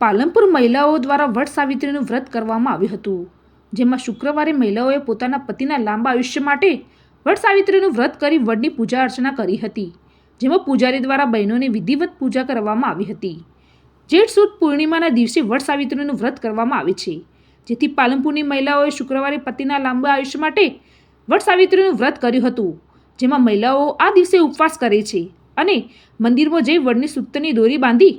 પાલનપુર મહિલાઓ દ્વારા વટ સાવિત્રીનું વ્રત કરવામાં આવ્યું હતું, જેમાં શુક્રવારે મહિલાઓએ પોતાના પતિના લાંબા આયુષ્ય માટે વટ સાવિત્રીનું વ્રત કરી વડની પૂજા અર્ચના કરી હતી, જેમાં પૂજારી દ્વારા બહેનોની વિધિવત પૂજા કરવામાં આવી હતી. જેઠ સુદ પૂર્ણિમાના દિવસે વટ સાવિત્રીનું વ્રત કરવામાં આવે છે, જેથી પાલનપુરની મહિલાઓએ શુક્રવારે પતિના લાંબા આયુષ્ય માટે વટ સાવિત્રીનું વ્રત કર્યું હતું, જેમાં મહિલાઓ આ દિવસે ઉપવાસ કરે છે અને મંદિરમાં જઈ વડની સૂત્રની દોરી બાંધી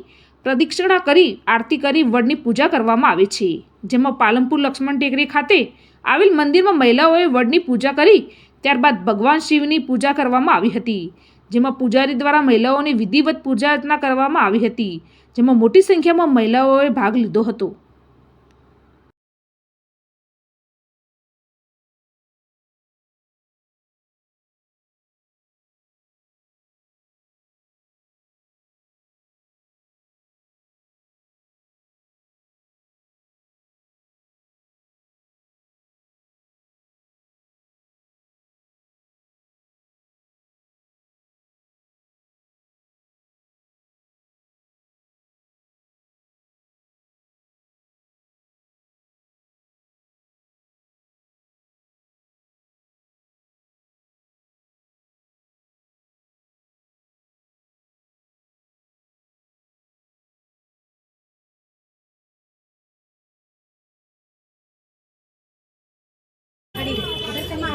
પ્રદક્ષિણા કરી, આરતી કરી, વડની પૂજા કરવામાં આવે છે. જેમાં પાલનપુર લક્ષ્મણ ટેકરી ખાતે આવેલ મંદિરમાં મહિલાઓએ વડની પૂજા કરી, ત્યારબાદ ભગવાન શિવની પૂજા કરવામાં આવી હતી. જેમાં પૂજારી દ્વારા મહિલાઓની વિધિવત પૂજા અર્ચના કરવામાં આવી હતી. જેમાં મોટી સંખ્યામાં મહિલાઓએ ભાગ લીધો હતો.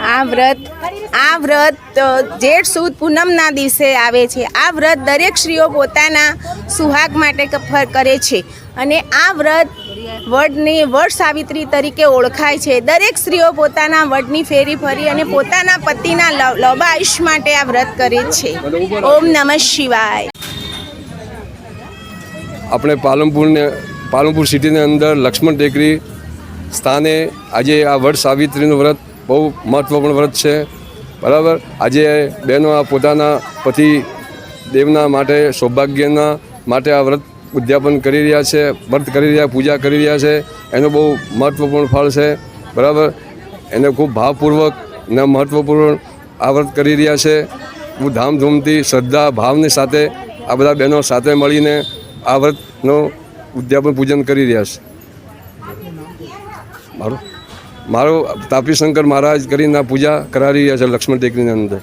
આ વ્રત આ વ્રત જેઠ સુદ પૂનમના દિવસે આવે છે. આ વ્રત દરેક સ્ત્રીઓ પોતાના સુહાગ માટે કરે છે. અને આ વ્રત વડની વડ સાવિત્રી તરીકે ઓળખાય છે. દરેક સ્ત્રીઓ પોતાના વડની ફેરી ફરી અને પોતાના પતિના લ- લાંબા માટે આ વ્રત કરે છે. ઓમ નમઃ શિવાય. આપણે પાલનપુરને, પાલનપુર સિટીની અંદર લક્ષ્મણ ટેકરી સ્થાને આજે આ વડ સાવિત્રીનું વ્રત બહુ મહત્વપૂર્ણ વ્રત છે. બરાબર? આજે બહેનો આ પોતાના પતિ દેવના માટે, સૌભાગ્યના માટે આ વ્રત ઉદ્યાપન કરી રહ્યા છે, વ્રત કરી રહ્યા, પૂજા કરી રહ્યા છે. એનો બહુ મહત્વપૂર્ણ ફળ છે. બરાબર? એને ખૂબ ભાવપૂર્વક ને મહત્વપૂર્ણ આ વ્રત કરી રહ્યા છે. હું ધામધૂમથી શ્રદ્ધા, ભાવની સાથે આ બધા બહેનો સાથે મળીને આ વ્રતનું ઉદ્યાપન પૂજન કરી રહ્યા છે. મારું? મારું તાપી શંકર મહારાજ કરીને પૂજા કરાવી છે લક્ષ્મણ ટેકરીની અંદર.